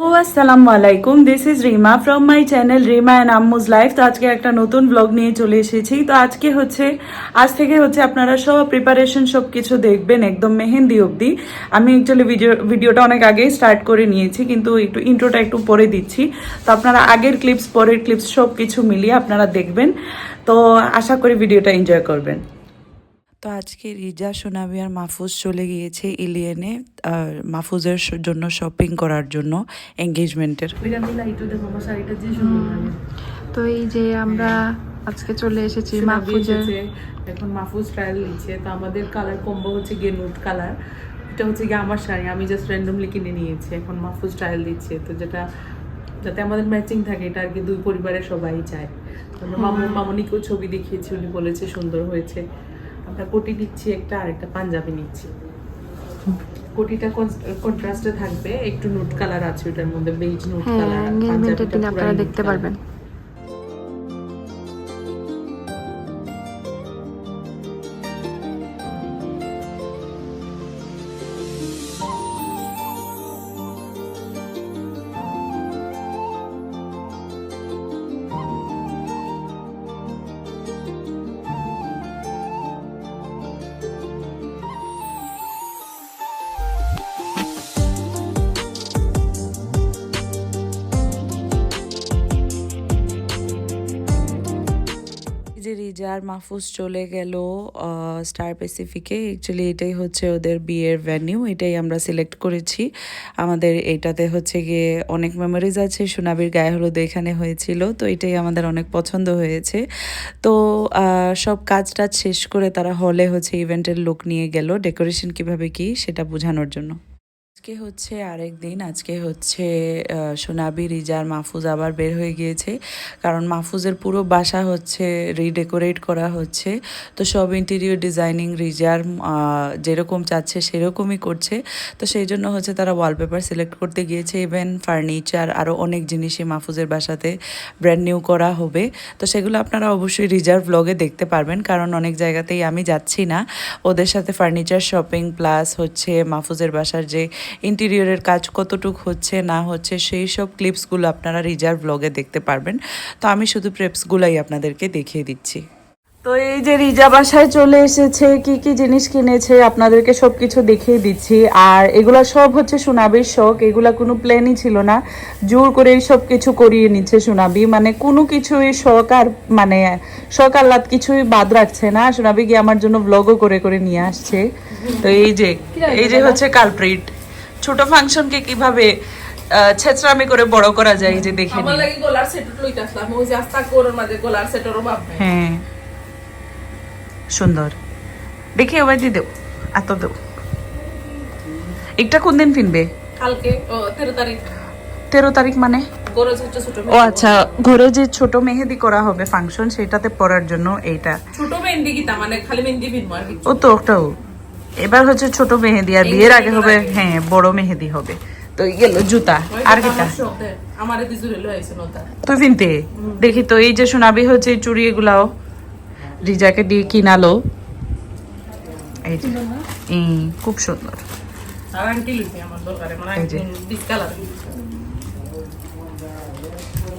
আসসালামু আলাইকুম। This is Rima from my channel Rima and Ammu's life তো আজকে একটা নতুন ব্লগ নিয়ে চলে এসেছি। তো আজকে হচ্ছে, আজ থেকে হচ্ছে আপনারা সব প্রিপারেশন সব কিছু দেখবেন একদম মেহেন্দি অবধি। আমি অ্যাকচুয়ালি ভিডিও ভিডিওটা অনেক আগেই স্টার্ট করে নিয়েছি, কিন্তু একটু ইন্ট্রোটা একটু পরে দিচ্ছি। তো আপনারা আগের ক্লিপস পরের ক্লিপস সব কিছু মিলিয়ে আপনারা দেখবেন। তো আশা করি ভিডিওটা এনজয় করবেন। তো আজকে রিজা সোনাবি আর মাহফুজ চলে গিয়েছে ইলিয়েনে আর মাহফুজের জন্য শপিং করার জন্য এঙ্গেজমেন্টের তো এই যে আমরা আজকে চলে এসেছি মাহফুজের এখন মাহফুজ ট্রায়াল নিচ্ছে। তো আমাদের কালার কম্বো হচ্ছে গিয়ে নুট কালার এটা হচ্ছে গিয়ে আমার শাড়ি। আমি জাস্ট র্যান্ডমলি কিনে নিয়েছি। এখন মাহফুজ ট্রায়াল দিচ্ছে। তো যেটা যাতে আমাদের ম্যাচিং থাকে এটা আর কি দুই পরিবারের সবাই চায়। আমরা মামু মামনিকেও ছবি দেখিয়েছি। উনি বলেছে সুন্দর হয়েছে। আমরা কোটি নিচ্ছি একটা আর একটা পাঞ্জাবি নিচ্ছি। কোটিটা কন্ট্রাস্টে থাকবে একটু নুট কালার আছে ওটার মধ্যে বেজ নুট কালার পাঞ্জাবিটা আপনারা দেখতে পারবেন। আর মাহফুজ চলে গেল স্টার প্যাসিফিকে অ্যাকচুয়ালি এটাই হচ্ছে ওদের বিয়ের ভ্যানিউ এটাই আমরা সিলেক্ট করেছি। আমাদের এটাতে হচ্ছে গিয়ে অনেক মেমোরিজ আছে, সোনাবির গায়ে হলুদ এখানে হয়েছিল, তো এটাই আমাদের অনেক পছন্দ হয়েছে। তো সব কাজ টাজ শেষ করে তারা হলে হচ্ছে ইভেন্টের লোক নিয়ে গেল। ডেকোরেশন কীভাবে কি, সেটা বোঝানোর জন্য। আজকে হচ্ছে আরেক দিন, আজকে হচ্ছে সোনাবি রিজার মাহফুজ আবার বের হয়ে গিয়েছে। কারণ মাহফুজের পুরো বাসা হচ্ছে রিডেকোরেট করা হচ্ছে। তো সব ইন্টেরিয়র ডিজাইনিং রিজার যেরকম চাচ্ছে সেরকমই করছে। তো সেই জন্য হচ্ছে তারা ওয়ালপেপার সিলেক্ট করতে গিয়েছে। ইভেন ফার্নিচার আরও অনেক জিনিসই মাহফুজের বাসাতে ব্র্যান্ড নিউ করা হবে। তো সেগুলো আপনারা অবশ্যই রিজার্ভ ব্লগে দেখতে পারবেন। কারণ অনেক জায়গাতেই আমি যাচ্ছি না। ওদের সাথে ফার্নিচার শপিং প্লাস হচ্ছে মাহফুজের বাসার যে ইন্টেরিয়রের কাজ কতটুক হচ্ছে না হচ্ছে সেই সব ক্লিপসগুলো আপনারা রিজার্ভ ব্লগে দেখতে পারবেন। তো আমি শুধু প্রেপসগুলাই আপনাদেরকে দেখিয়ে দিচ্ছি। তো এই যে রিজা বাসায় চলে এসেছে কি কি জিনিস কিনেছে আপনাদেরকে সবকিছু দেখিয়ে দিচ্ছি। আর এগুলা সব হচ্ছে সোনাবির শখ এগুলা কোনো প্ল্যানই ছিল না। জোর করে সব কিছু করিয়ে নিচ্ছে সোনাবি মানে কোনো কিছুই শখ আর মানে শখ আহ্লাদ কিছুই বাদ রাখছে না। সোনাবি গিয়ে আমার জন্য ব্লগও করে করে নিয়ে আসছে। তো এই যে এই যে হচ্ছে কালপ্রিট ছোট ফাংশনকে কীভাবে আহ, ছেঁচড়ামি করে বড় করা যায় যে দেখে আমার। লাগে গোলার সেট লইতে আসলাম ওই যে আস্তা কোরোর মাঝে গোলার সেটের অভাব নেই। হ্যাঁ। সুন্দর। দেখি ওবাই দিয়ে দেও এত দেও। একটা কোন দিন কিনবে কালকে ও, তেরো তারিখ। তেরো তারিখ মানে? ছোট ও আচ্ছা ঘরে যে ছোট মেহেদি করা হবে ফাংশন সেটাতে পরার জন্য এইটা। ছোট মেহেন্দি গীতা মানে খালি আর কিছু। ও তো ওটাও। এবার হচ্ছে ছোট মেহেদি আর বিয়ের আগে হবে হ্যাঁ বড় মেহেদি হবে। তো গেল জুতা আর কিটা? তুই কিনতে দেখি তো এই যে সোনাবি হচ্ছে চুড়ি এগুলাও। রিজাকে দিয়ে কিনালো। এই যে এই, খুব সুন্দর। মানে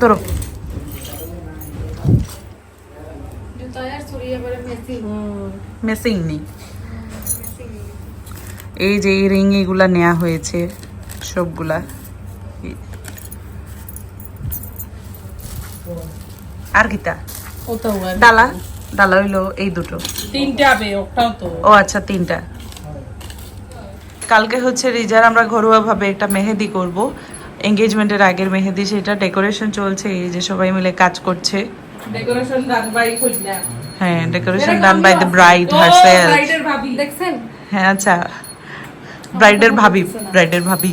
তোর। মেসিং নেই। এই যে এই রিং এগুলা নেওয়া হয়েছে সবগুলা। আর কিতা ডালা? ডালা হইল এই দুটো। তিনটে ও আচ্ছা তিনটা। কালকে হচ্ছে রিজার আমরা ঘরোয়া ভাবে একটা মেহেদি করব। এঙ্গেজমেন্টের আগের মেহেদি সেটা ডেকোরেশন চলছে এই যে সবাই মিলে কাজ করছে। ডেকোরেশন রাত বাই হ্যাঁ decoration done by the bride herself দেখছেন? হ্যাঁ আচ্ছা। ব্রাইডের ভাবি ব্রাইডের ভাবি।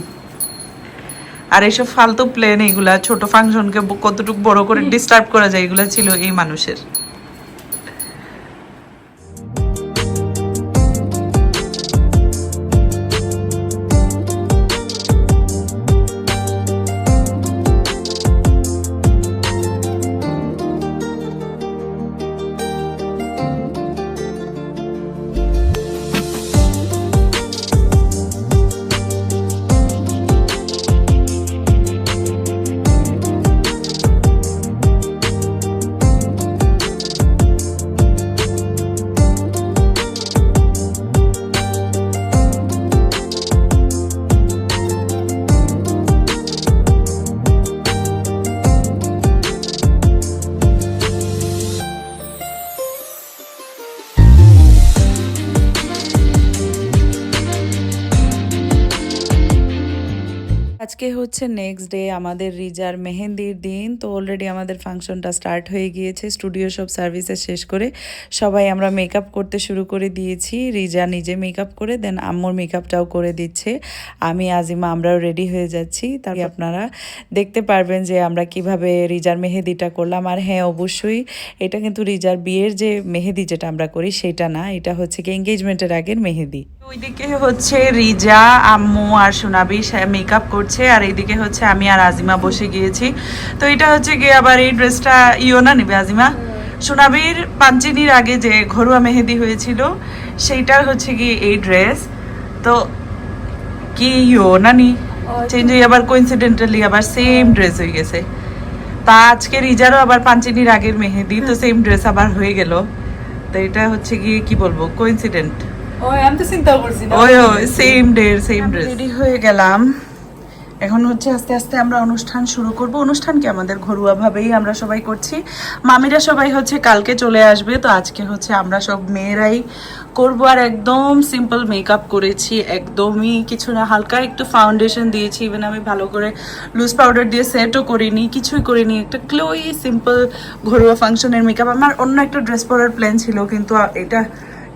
আর এইসব ফালতু প্লেন এইগুলা ছোট ফাংশনকে কতটুকু বড় করে ডিস্টার্ব করা যায় এগুলা ছিল এই মানুষের। আজকে হচ্ছে নেক্সট ডে আমাদের রিজার মেহেন্দির দিন। তো অলরেডি আমাদের ফাংশনটা স্টার্ট হয়ে গিয়েছে। স্টুডিও সব সার্ভিসেস শেষ করে সবাই আমরা মেকআপ করতে শুরু করে দিয়েছি। রিজা নিজে মেকআপ করে দেন আম্মুর মেকআপটাও করে দিচ্ছে। আমি, আজিমা আমরাও রেডি হয়ে যাচ্ছি। তাই আপনারা দেখতে পারবেন যে আমরা কীভাবে রিজার মেহেদিটা করলাম। আর হ্যাঁ অবশ্যই এটা কিন্তু রিজার বিয়ের যে মেহেদি যেটা আমরা করি, সেটা না। এটা হচ্ছে কি এঙ্গেজমেন্টের আগের মেহেদি ওইদিকে হচ্ছে রিজা, আম্মু আর সোনাবি মেকআপ করছে, আর এইদিকে হচ্ছে আমি আর আজিমা বসে গিয়েছি। তো এটা হচ্ছে গিয়ে আবার এই ড্রেসটা ইও না নেবে আজিমা? সোনাবির পাঞ্চিনির আগে যে ঘরোয়া মেহেদি হয়েছিল সেইটার হচ্ছে গিয়ে এই ড্রেস তো কি ইও নানি চেঞ্জ হয়ে আবার কোইন্সিডেন্টালি আবার সেম ড্রেস হয়ে গেছে। তা আজকে রিজারও আবার পাঞ্চিনির আগের মেহেদি, তো সেম ড্রেস আবার হয়ে গেল। তো এটা হচ্ছে গিয়ে কি বলব কোইন্সিডেন্ট ওই আমি তো চিন্তা করছি না। ওই ওই same day same dress ready হয়ে গেলাম। এখন হচ্ছে আস্তে আস্তে আমরা অনুষ্ঠান শুরু করব। অনুষ্ঠান কি আমাদের? ঘরোয়া ভাবেই আমরা সবাই করছি। মামিরা সবাই হচ্ছে কালকে চলে আসবে তো আজকে হচ্ছে আমরা সব মেয়েরাই করব। আর একদম সিম্পল মেকআপ করেছি একদমই কিছু না হালকা একটু ফাউন্ডেশন দিয়েছি। ইভেন আমি ভালো করে লুজ পাউডার দিয়ে সেটও করিনি কিছুই করিনি। একটা ক্লোই সিম্পল ঘরোয়া ফাংশনের মেকআপ আমার অন্য একটা ড্রেস পরার প্ল্যান ছিল কিন্তু এটা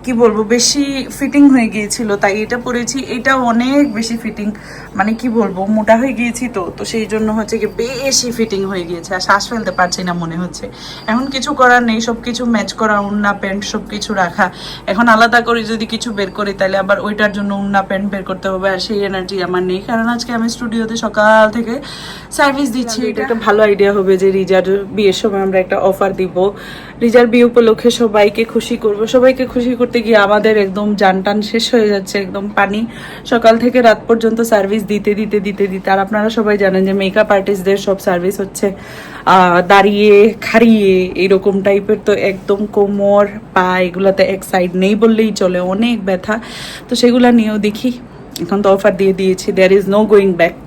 কি বলব, বেশি ফিটিং হয়ে গিয়েছিল, তাই এটা পরেছি। এটা অনেক বেশি ফিটিং মানে কি বলব, মোটা হয়ে গিয়েছি তো তো সেই জন্য হচ্ছে কি বেশি ফিটিং হয়ে গিয়েছে, আর শ্বাস ফেলতে পারছি না মনে হচ্ছে। এখন কিছু করার নেই সব কিছু ম্যাচ করা, উন্না প্যান্ট সব কিছু রাখা। এখন আলাদা করে যদি কিছু বের করি, তাহলে আবার ওইটার জন্য উন্না প্যান্ট বের করতে হবে, আর সেই এনার্জি আমার নেই। কারণ আজকে আমি স্টুডিওতে সকাল থেকে সার্ভিস দিচ্ছি। এটা একটা ভালো আইডিয়া হবে যে রিজার বিয়ের সময় আমরা একটা অফার দিব। রিজার বিয়ে উপলক্ষে সবাইকে খুশি করব, সবাইকে খুশি করতে গিয়ে আমাদের একদম টান শেষ হয়ে যাচ্ছে, একদম পানি। সকাল থেকে রাত পর্যন্ত সার্ভিস দিতে দিতে দিতে দিতে। আর আপনারা সবাই জানেন যে মেকআপ আর্টিস্টদের সব সার্ভিস হচ্ছে দাঁড়িয়ে, খাড়িয়ে এইরকম টাইপের তো একদম কোমর, পা এগুলাতে এক সাইড নেই বললেই চলে, অনেক ব্যথা। তো সেগুলো নিয়েও দেখি। এখন তো অফার দিয়ে দিয়েছি। There is no going back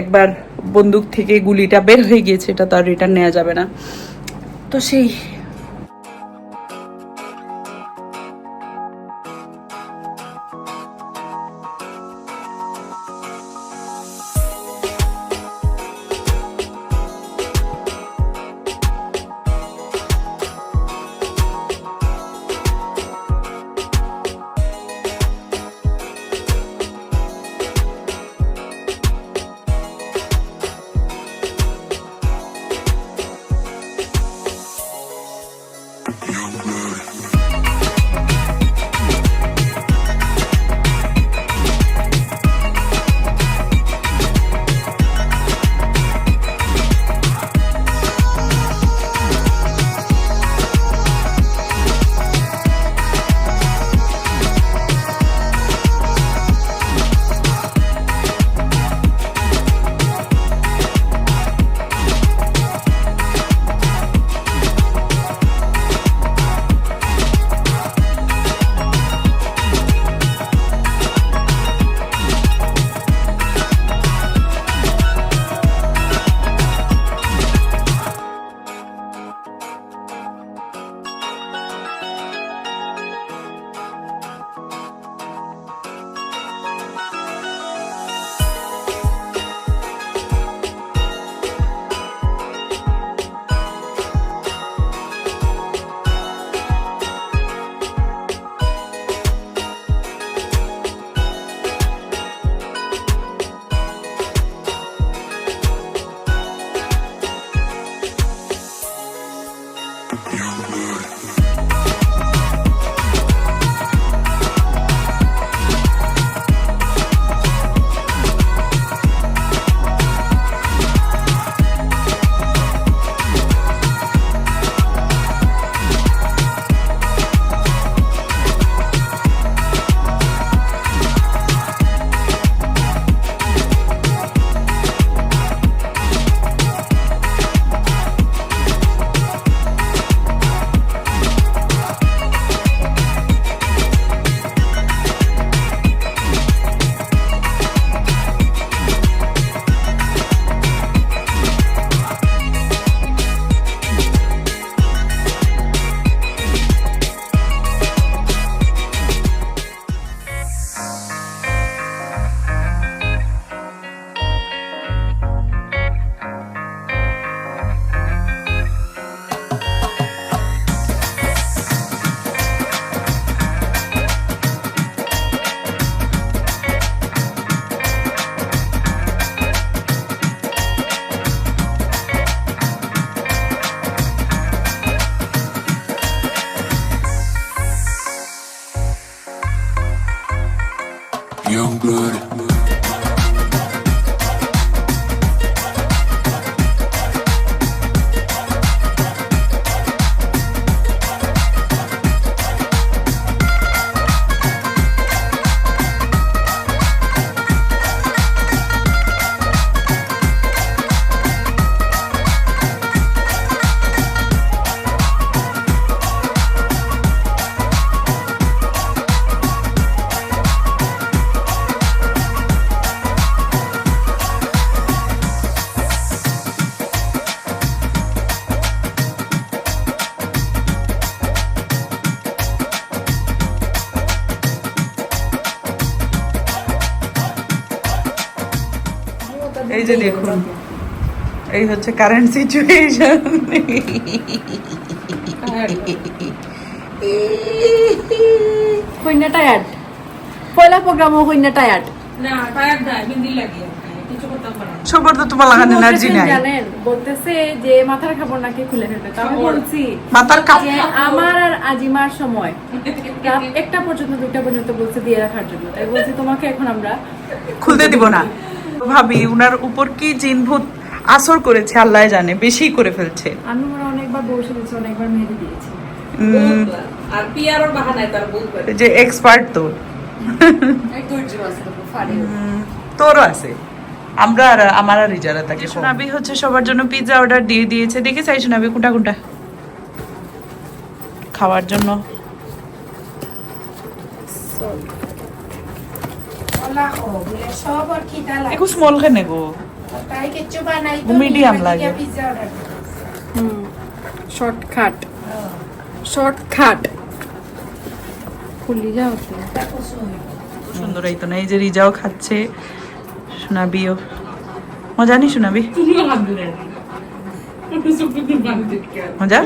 একবার বন্দুক থেকে গুলিটা বের হয়ে গিয়েছে, এটা তো আর রিটার্ন নেওয়া যাবে না। তো সেই Young blood. যে দেখুন এই হচ্ছে কারেন্ট সিচুয়েশন কন্যা টায়ার্ড পয়লা প্রোগ্রামও কন্যা টায়ার্ড না টায়ার নাই বিন্দি লাগিয়ে কিছু করতে পারে সবার তো তোমার লাগান এনার্জি নাই। জানেন বলতেছে যে মাথার খাবার নাকি খুলে ফেলবে তো আমি বলছি মাথার কাপ আমার আর আজিমার সময় রাত একটা পর্যন্ত দুটা পর্যন্ত বলছে দিয়ে রাখার জন্য। তাই বলছি তোমাকে এখন আমরা খুলতে দিব না। ভাবি উনার উপর কি জিনভূত আসর করেছে আল্লাহ জানে বেশি করে ফেলছে। আমি মনে অনেকবার বসে দিয়েছি অনেকবার মেহেদি দিয়েছি। আর পিয়ারর বাহানায় তার বুঝবে যে এক্সপার্ট তো। তোরও আছে। আমরা আর আমার আর ইজারা থাকে সোনাবি হচ্ছে সবার জন্য পিৎজা অর্ডার দিয়ে দিয়েছে। দেখে চাই সোনাবি কোনটা কোনটা? খাওয়ার জন্য। একটু স্মল খেনে গো মিডিয়াম লাগে। শর্টকাট শর্টকাট খুলি যাও সুন্দর এই তো না এই যে রিজাও খাচ্ছে। সোনাবিও মজা নি দিকে মজা?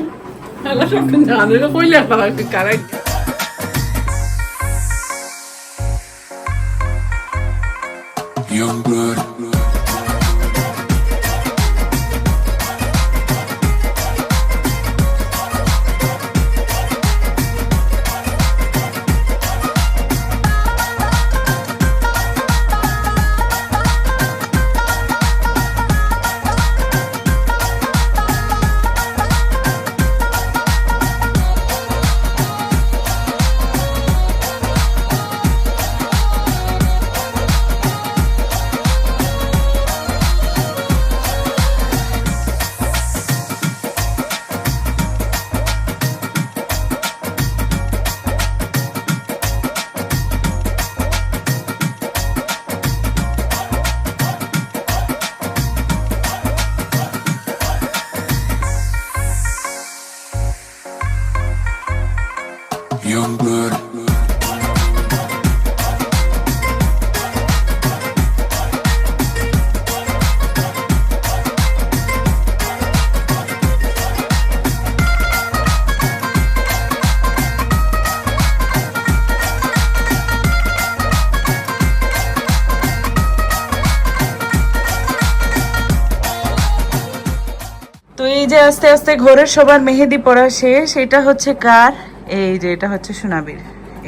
যে আস্তে আস্তে ঘরের সবার মেহেদি পড়া শেষ এটা হচ্ছে কার? এই যে এটা হচ্ছে সোনাবির।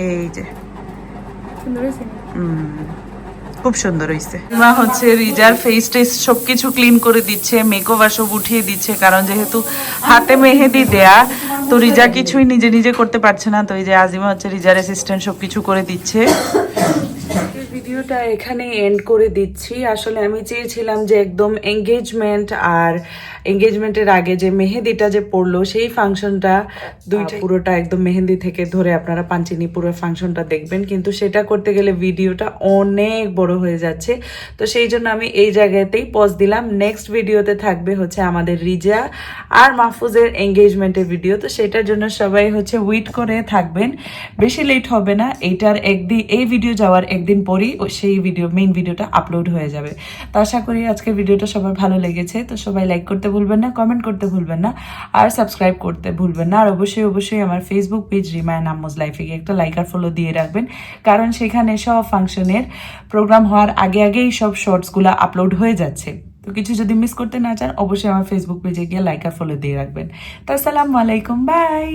এই যে। খুব সুন্দর হয়েছে মা হচ্ছে রিজার ফেস টেস সবকিছু ক্লিন করে দিচ্ছে মেকওভার সব উঠিয়ে দিচ্ছে কারণ যেহেতু হাতে মেহেদি দেয়া তো রিজা কিছুই নিজে নিজে করতে পারছে না তো এই যে আজিমা হচ্ছে রিজার অ্যাসিস্ট্যান্ট সবকিছু করে দিচ্ছে। ভিডিওটা এখানে এন্ড করে দিচ্ছি। আসলে আমি চেয়েছিলাম যে একদম এঙ্গেজমেন্ট আর এঙ্গেজমেন্টের আগে যে মেহেদিটা যে পড়ল সেই ফাংশনটা দুইটা পুরোটা একদম মেহেদি থেকে ধরে আপনারা পাঞ্চিনি পুরো ফাংশনটা দেখবেন। কিন্তু সেটা করতে গেলে ভিডিওটা অনেক বড় হয়ে যাচ্ছে। তো সেই জন্য আমি এই জায়গাতেই পজ দিলাম। নেক্সট ভিডিওতে থাকবে হচ্ছে আমাদের রিজা আর মাহফুজের এঙ্গেজমেন্টের ভিডিও তো সেটার জন্য সবাই হচ্ছে উইট করে থাকবেন। বেশি লেট হবে না। এইটার একদিন এই ভিডিও যাওয়ার একদিন পরেই ও সেই ভিডিও মেইন ভিডিওটা আপলোড হয়ে যাবে। তো আশা করি আজকের ভিডিওটা সবার ভালো লেগেছে। তো সবাই লাইক করতে ভুলবেন না কমেন্ট করতে ভুলবেন না, আর সাবস্ক্রাইব করতে ভুলবেন না। আর অবশ্যই অবশ্যই আমার ফেসবুক পেজ রিমায় নামোজ লাইফে গিয়ে একটা লাইক আর ফলো দিয়ে রাখবেন। কারণ সেখানে সব ফাংশনের প্রোগ্রাম হওয়ার আগে আগেই সব শর্টসগুলো আপলোড হয়ে যাচ্ছে। তো কিছু যদি মিস করতে না চান, অবশ্যই আমার ফেসবুক পেজে গিয়ে লাইক আর ফলো দিয়ে রাখবেন। তো আসসালামু আলাইকুম বাই